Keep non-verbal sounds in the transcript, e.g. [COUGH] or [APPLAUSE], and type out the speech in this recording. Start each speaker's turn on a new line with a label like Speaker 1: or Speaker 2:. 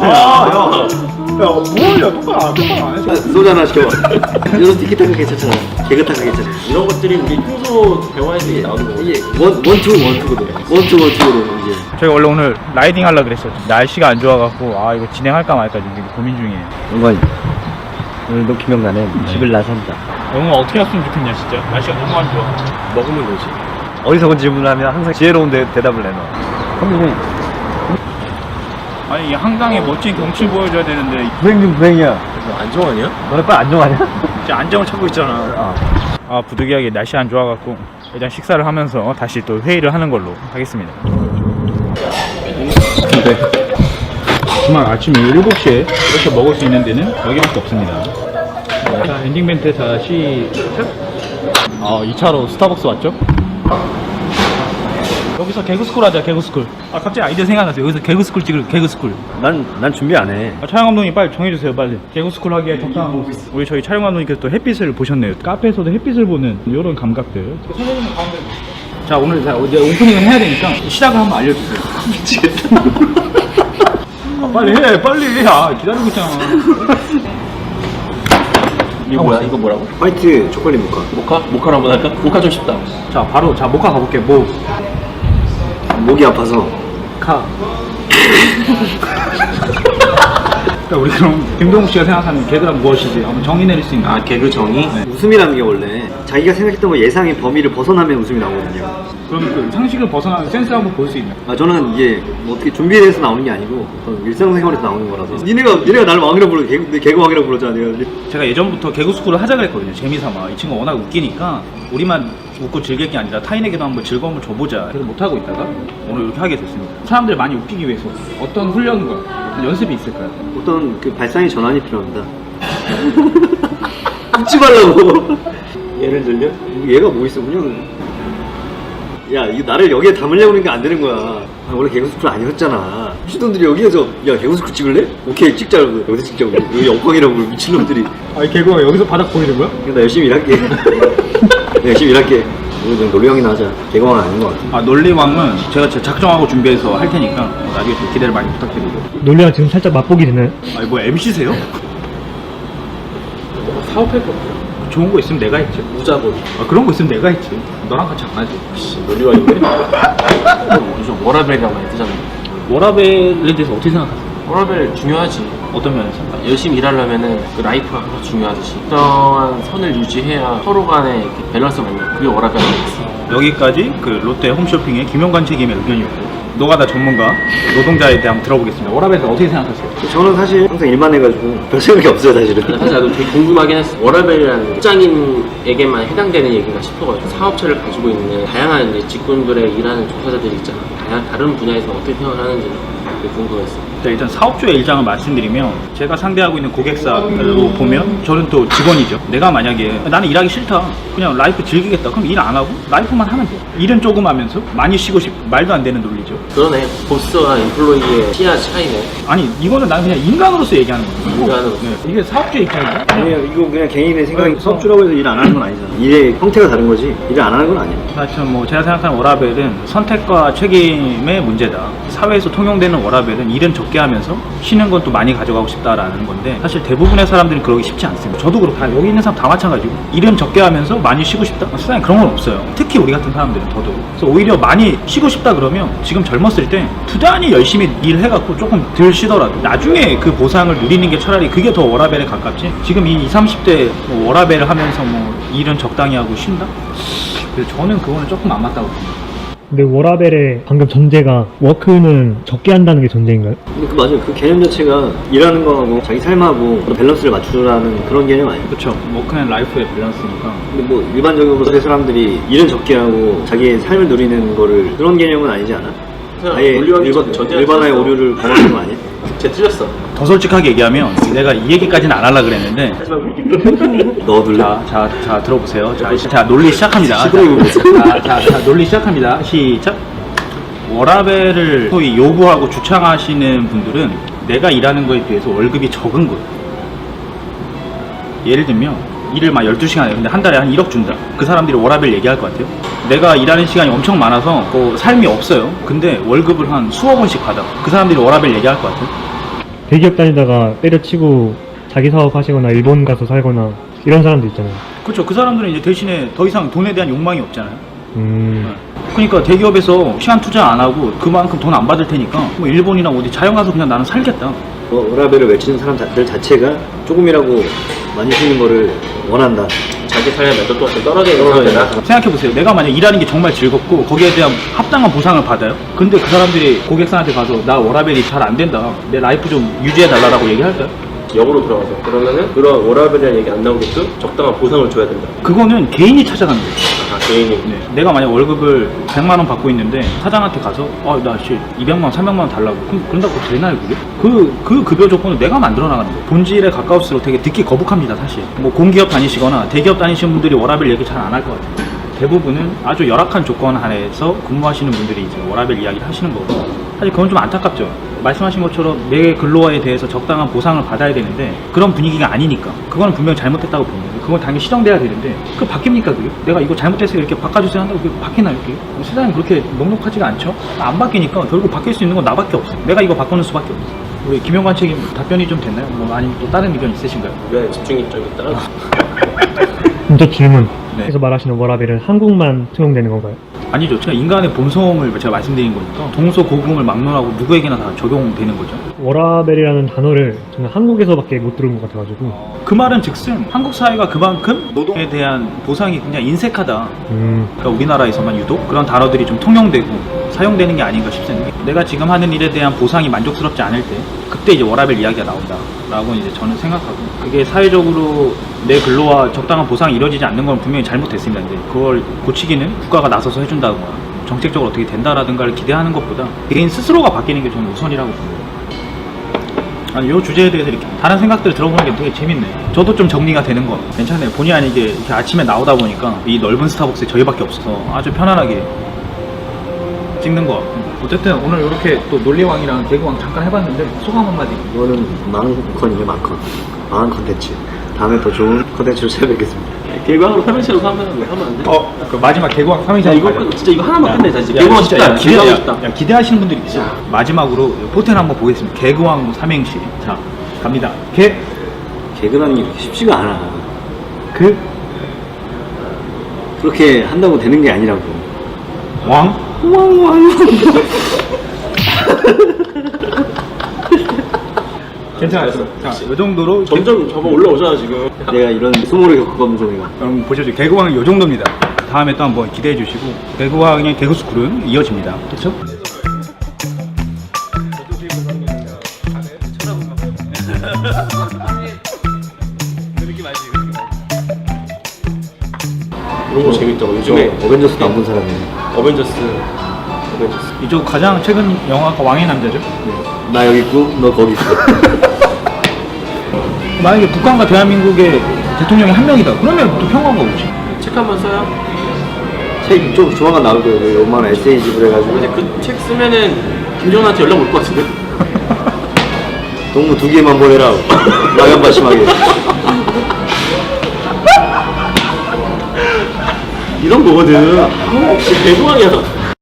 Speaker 1: 아, 뭐야, 똑바로, 똑바로 안 했어.
Speaker 2: 소주 하나 시켜봐. 이런 티키타카 괜찮잖아. 개그타카 괜찮아.
Speaker 3: 이런 것들이 우리 평소 대화에서 나오는 거.
Speaker 2: 이게 원, 원투, 원투거든. 원투, 원투거든, 이제.
Speaker 1: 저희가 원래 오늘 라이딩 하려고 그랬어요. 날씨가 안 좋아갖고, 아, 이거 진행할까 말까 지금 되게 고민 중이에요.
Speaker 2: 영관, 오늘도 김영란은 집을 나선다.
Speaker 1: 영웅아 어떻게 했으면 좋겠냐, 진짜. 날씨가 너무 안 좋아.
Speaker 3: 먹으면 되지.
Speaker 2: 어리석은 질문을 하면 항상 지혜로운 대, 대답을 내놔. 선생님,
Speaker 1: 아니, 이 한강에 멋진 경치를 보여줘야 되는데,
Speaker 2: 불행 중 불행이야.
Speaker 3: 뭐 안정환이야?
Speaker 2: 너네 빨리 안정하냐?
Speaker 1: 진짜 안정을 찾고 있잖아.
Speaker 2: 아.
Speaker 1: 아, 부득이하게 날씨 안 좋아갖고, 일단 식사를 하면서 다시 또 회의를 하는 걸로 하겠습니다. 네. 정말 아침 7시에 이렇게 먹을 수 있는 데는 여기밖에 없습니다. 자, 엔딩 멘트 자, 시작. 아, 2차로 스타벅스 왔죠? 여기서 개그스쿨 하자, 개그스쿨. 아, 갑자기 아이디어 생각났어요. 여기서 개그스쿨 찍을, 개그스쿨.
Speaker 2: 난, 난 준비 안 해.
Speaker 1: 아, 촬영 감독님 빨리 정해주세요 빨리 개그스쿨 하기에 적당한 거 우리 저희 촬영 감독님께서 또 햇빛을 보셨네요 카페에서도 햇빛을 보는 이런 감각들 선생님은 가운데 자 오늘 자 이제 오프닝을 해야 되니까 시작을 한번 알려주세요 미치겠다 아, 빨리 해 빨리 아 기다리고 있잖아
Speaker 3: 이거 뭐야? 이거 뭐라고?
Speaker 2: 화이트 초콜릿 모카.
Speaker 3: 모카? 모카로 한번 할까? 모카 좀 쉽다.
Speaker 1: 자 바로 자 모카 가볼게 뭐
Speaker 2: 목이 아파서.
Speaker 1: 카. 자, 우리 그럼 김동욱 씨가 생각하는 개그란 무엇이지? 한번 정의 내릴 수 있나?
Speaker 3: 아 개그 정의?
Speaker 1: 네.
Speaker 2: 웃음이라는 게 원래 자기가 생각했던 거 예상의 범위를 벗어나면 웃음이 나오거든요.
Speaker 1: 그럼 그 상식을 벗어나는 센스 한번 볼 수 있나?
Speaker 2: 아 저는 이게 뭐 어떻게 준비해서 나오는 게 아니고 어떤 일상생활에서 나오는 거라서 니네가 니네가 나를 왕이라고 불러 개그 내 개그 왕이라고 내가
Speaker 1: 제가 예전부터 개그 스쿨을 하자 그랬거든요. 재미삼아. 이 친구가 워낙 웃기니까 우리만 웃고 즐길 게 아니라 타인에게도 한번 즐거움을 줘보자. 그래서 못하고 있다가 오늘 이렇게 하게 됐습니다. 사람들 많이 웃기기 위해서 어떤 훈련과 어떤 연습이 있을까요?
Speaker 2: 어떤 그 발상의 전환이 필요합니다. [LAUGHS] 웃지 말라고.
Speaker 3: 예를 들면?
Speaker 2: 얘가 뭐 있어 그냥. 야 이거 나를 여기에 담으려고 하는 게 안 되는 거야. 아, 원래 개그 스쿨 아니었잖아. 미친놈들이 여기에서 야 개그 스쿨 찍을래? 오케이 찍자 그러고 여기서 찍자고 여기 영광이라고 미친놈들이
Speaker 1: 아니 개그가 여기서 바닥 보이는 거야?
Speaker 2: 나 열심히 일할게. [LAUGHS] 나 열심히 일할게. 우리 좀 놀이형이나 하자. 개그왕은 아닌 것 같아.
Speaker 1: 아 논리왕은 제가 작정하고 준비해서 할 테니까 어, 나중에 좀 기대를 많이 부탁드리고.
Speaker 4: 논리가 지금 살짝 맛보기 되나요?
Speaker 1: 아니 뭐 MC세요?
Speaker 3: 사업할 거 없어.
Speaker 1: 좋은 거 있으면 내가 했지.
Speaker 3: 무자본.
Speaker 1: 아 그런 거 있으면 내가 했지. 너랑 같이 안 하지.
Speaker 3: 씨, 논리와인데? 요즘 [LAUGHS] 워라벨이라고 많이 뜨잖아.
Speaker 1: 워라벨에 대해서 어떻게 생각하세요?
Speaker 3: 워라벨 중요하지.
Speaker 1: 어떤 면에서?
Speaker 3: 열심히 일하려면은 그 라이프가 항상 중요하듯이 특정한 선을 유지해야 서로 간의 이렇게 밸런스가 맞는 그게 워라벨 아니겠어.
Speaker 1: 여기까지 그 롯데 홈쇼핑의 김용관 책임의 의견이었고 노가다 전문가 노동자에 대해 한번 들어보겠습니다. 워라벨에서 어떻게 생각하세요?
Speaker 2: 저는 사실 항상 일만 해가지고 별 생각이 없어요 사실은.
Speaker 3: 사실 나도 되게 궁금하긴 했어. 워라벨이라는 직장인에게만 해당되는 얘기가 싶어가지고 사업체를 가지고 있는 다양한 이제 직군들의 일하는 종사자들이 있잖아. 다양, 다른 분야에서 어떻게 생각을 하는지 되게 궁금했어.
Speaker 1: 자, 일단 사업주의 일장을 말씀드리면 제가 상대하고 있는 고객사로 보면 저는 또 직원이죠. 내가 만약에 나는 일하기 싫다. 그냥 라이프 즐기겠다. 그럼 일 안 하고 라이프만 하면 돼. 일은 조금 하면서 많이 쉬고 싶 말도 안 되는 논리죠.
Speaker 3: 그러네. 보스와 인플로이의 시야 차이네.
Speaker 1: 아니 이거는 난 그냥 인간으로서 얘기하는 거예요.
Speaker 3: 인간으로서.
Speaker 1: 네, 이게 사업주의 입장이죠.
Speaker 2: 그냥 이거 그냥 개인의 생각이
Speaker 1: 네.
Speaker 2: 사업주라고 해서 일 안 하는 건 아니잖아. 일의 형태가 다른 거지. 일을 안 하는 건 아니야.
Speaker 1: 사실 뭐 제가 생각하는 워라벨은 선택과 책임의 문제다. 사회에서 통용되는 워라벨은 일은 적게 하면서 쉬는 건 또 많이 가져가고 싶다라는 건데 사실 대부분의 사람들은 그러기 쉽지 않습니다. 저도 그렇고 다 여기 있는 사람 다 마찬가지고 일은 적게 하면서 많이 쉬고 싶다. 세상에 그런 건 없어요. 특히 우리 같은 사람들은 더더욱. 그래서 오히려 많이 쉬고 싶다 그러면 지금 젊었을 때 부단히 열심히 일해갖고 조금 덜 쉬더라도 나중에 그 보상을 누리는 게 차라리 그게 더 워라벨에 가깝지. 지금 이 20, 30대 뭐 워라벨을 하면서 뭐 일은 적당히 하고 쉰다? 그래서 저는 그거는 조금 안 맞다고 봅니다.
Speaker 4: 근데 워라벨의 방금 전제가 워크는 적게 한다는 게 전제인가요?
Speaker 2: 근데 그 맞아요. 그 개념 자체가 일하는 거하고 자기 삶하고 밸런스를 맞추라는 그런 개념 아니에요.
Speaker 1: 그렇죠. 워크앤 라이프의 밸런스니까.
Speaker 2: 근데 뭐 일반적으로 세대 사람들이 일은 적게 하고 자기의 삶을 누리는 거를 그런 개념은 아니지 않아? 아예 일반, 일반화의. 오류를 범하는 거 아니야?
Speaker 3: 제 틀렸어.
Speaker 1: 더 솔직하게 얘기하면 내가 이 얘기까지는 안 하려고 그랬는데
Speaker 2: 넣어둘래?
Speaker 1: 자, 자, 자 들어보세요. 자, 자 논리 시작합니다. 자, 자, 자, 자, 논리 시작합니다. 시작. 워라벨을 소위 요구하고 주창하시는 분들은 내가 일하는 거에 비해서 월급이 적은 거예요. 예를 들면 일을 막 12시간 해요. 근데 한 달에 한 1억 준다. 그 사람들이 워라벨 얘기할 것 같아요. 내가 일하는 시간이 엄청 많아서 뭐 삶이 없어요. 근데 월급을 한 수억 원씩 받아. 그 사람들이 워라벨 얘기할 것 같아요.
Speaker 4: 대기업 다니다가 때려치고 자기 사업 하시거나 일본 가서 살거나 이런 사람도 있잖아요.
Speaker 1: 그렇죠. 그 사람들은 이제 대신에 더 이상 돈에 대한 욕망이 없잖아요.
Speaker 4: 음,
Speaker 1: 그러니까 대기업에서 시간 투자 안 하고 그만큼 돈 안 받을 테니까 뭐 일본이나 어디 자영 가서 그냥 나는 살겠다.
Speaker 2: 어, 워라벨을 외치는 사람들 자체가 조금이라고 많이 쓰는 거를 원한다.
Speaker 3: 자기 삶의 만족도가 좀 떨어져 있는 상태다.
Speaker 1: 생각해보세요. 내가 만약 일하는 게 정말 즐겁고 거기에 대한 합당한 보상을 받아요. 근데 그 사람들이 고객사한테 가서 나 워라벨이 잘 안 된다. 내 라이프 좀 유지해달라고 얘기할까요?
Speaker 3: 역으로 돌아가서 그러면은 그런 워라벨이라는 얘기 안 나오게끔 적당한 보상을 줘야 된다.
Speaker 1: 그거는 개인이 찾아가는 거예요.
Speaker 3: 아 개인이.
Speaker 1: 네. 내가 만약 월급을 100만 원 받고 있는데 사장한테 가서 아나씨 200만 원, 300만 원 달라고 그럼 그런다고 되나요 그게? 그, 그 급여 조건을 내가 만들어 나가는 거예요 본질에 가까울수록 되게 듣기 거북합니다 사실 뭐 공기업 다니시거나 대기업 다니시는 분들이 워라벨 얘기 잘 안 할 것 같아요 대부분은 아주 열악한 조건 하에서 근무하시는 분들이 이제 워라벨 이야기를 하시는 거고 사실 그건 좀 안타깝죠 말씀하신 것처럼 내 근로와에 대해서 적당한 보상을 받아야 되는데 그런 분위기가 아니니까 그거는 분명히 잘못됐다고 봅니다 그건 당연히 시정돼야 되는데 그 바뀝니까 그게? 내가 이거 잘못해서 이렇게 바꿔주세요 한다고 그게 바뀌나요 그게? 뭐 세상이 그렇게 넉넉하지가 않죠? 안 바뀌니까 결국 바뀔 수 있는 건 나밖에 없어요 내가 이거 바꾸는 수밖에 없어요 우리 김영관 책임 답변이 좀 됐나요? 뭐 아니면 또 다른 의견 있으신가요?
Speaker 3: 왜 집중력이 떨어져?
Speaker 4: 그럼 저 질문.
Speaker 1: 네.
Speaker 4: 그래서 말하시는 워라벨은 한국만 통용되는 건가요?
Speaker 1: 아니죠 제가 인간의 본성을 제가 말씀드린 거니까 동서고금을 막론하고 누구에게나 다 적용되는 거죠
Speaker 4: 워라벨이라는 단어를 저는 한국에서밖에 못 들은 것 같아가지고.
Speaker 1: 그 말은 즉슨 한국 사회가 그만큼 노동에 대한 보상이 굉장히 인색하다
Speaker 4: 음,
Speaker 1: 그러니까 우리나라에서만 유독 그런 단어들이 좀 통용되고 사용되는 게 아닌가 싶습니다. 내가 지금 하는 일에 대한 보상이 만족스럽지 않을 때 그때 이제 워라벨 이야기가 나온다라고 이제 저는 생각하고 그게 사회적으로 내 근로와 적당한 보상이 이루어지지 않는 건 분명히 잘못됐습니다. 이제 그걸 고치기는 국가가 나서서 해준다 거나 정책적으로 어떻게 된다라든가를 기대하는 것보다 개인 스스로가 바뀌는 게 저는 우선이라고 봅니다. 아니, 이 주제에 대해서 이렇게 다른 생각들을 들어보는 게 되게 재밌네요. 저도 좀 정리가 되는 거 괜찮아요. 본의 아니게 이렇게 아침에 나오다 보니까 이 넓은 스타벅스에 저희밖에 없어서 아주 편안하게 찍는 거 같고. 어쨌든 오늘 이렇게 또 논리왕이랑 개그왕 잠깐 해봤는데 소감 한마디.
Speaker 2: 이거는 망컨이에요, 망컨. 망한 컨텐츠. 다음에 더 좋은 컨텐츠로 찾아뵙겠습니다.
Speaker 3: 개그왕으로 3일째로 하면 하면 안 돼?
Speaker 1: 어, 그 마지막 개그왕 3위자
Speaker 3: 야 이거 끝- 진짜 이거 하나만 끝내자. 개그왕
Speaker 1: 진짜
Speaker 3: 싶다.
Speaker 1: 야,
Speaker 3: 싶다.
Speaker 1: 야, 기대하시는 분들이 있어. 마지막으로 포텐 한번 보겠습니다. 개그왕 삼행시. 자, 갑니다. 개,
Speaker 2: 개그라는 게 그렇게 쉽지가 않아.
Speaker 1: 그,
Speaker 2: 그렇게 한다고 되는 게 아니라고.
Speaker 1: 왕. [LAUGHS] 괜찮았어. 자, 이 정도로
Speaker 3: 점점 저거 올라오잖아 지금.
Speaker 2: 내가 이런 수모를 겪어가면서 내가.
Speaker 1: 여러분 보셔도 개그왕은 이 정도입니다. 다음에 또 한번 기대해 주시고 개그왕의 개그 스쿨은 이어집니다. 그렇죠?
Speaker 3: 이런 거 재밌더라고. 요즘에
Speaker 2: 저 어벤져스도 안 본 사람이에요.
Speaker 3: 어벤져스. 어벤져스.
Speaker 1: 이쪽 가장 최근 영화가 왕의 남자죠.
Speaker 2: 나 여기 있고, 너 거기 있어. [LAUGHS]
Speaker 1: 만약에 북한과 대한민국의 대통령이 한 명이다. 그러면 또 평화가 오지.
Speaker 3: 책 한번 써요.
Speaker 2: 책좀 조만간 나올 거예요. 요만한 에세이집을 해가지고.
Speaker 3: 근데 그 책 쓰면은 김정은한테 연락 올 것 같은데. [LAUGHS]
Speaker 2: 동무 두 개만 보내라. [LAUGHS] 낙연바 심하게.
Speaker 3: 이런 거거든. 어, 개그왕이야.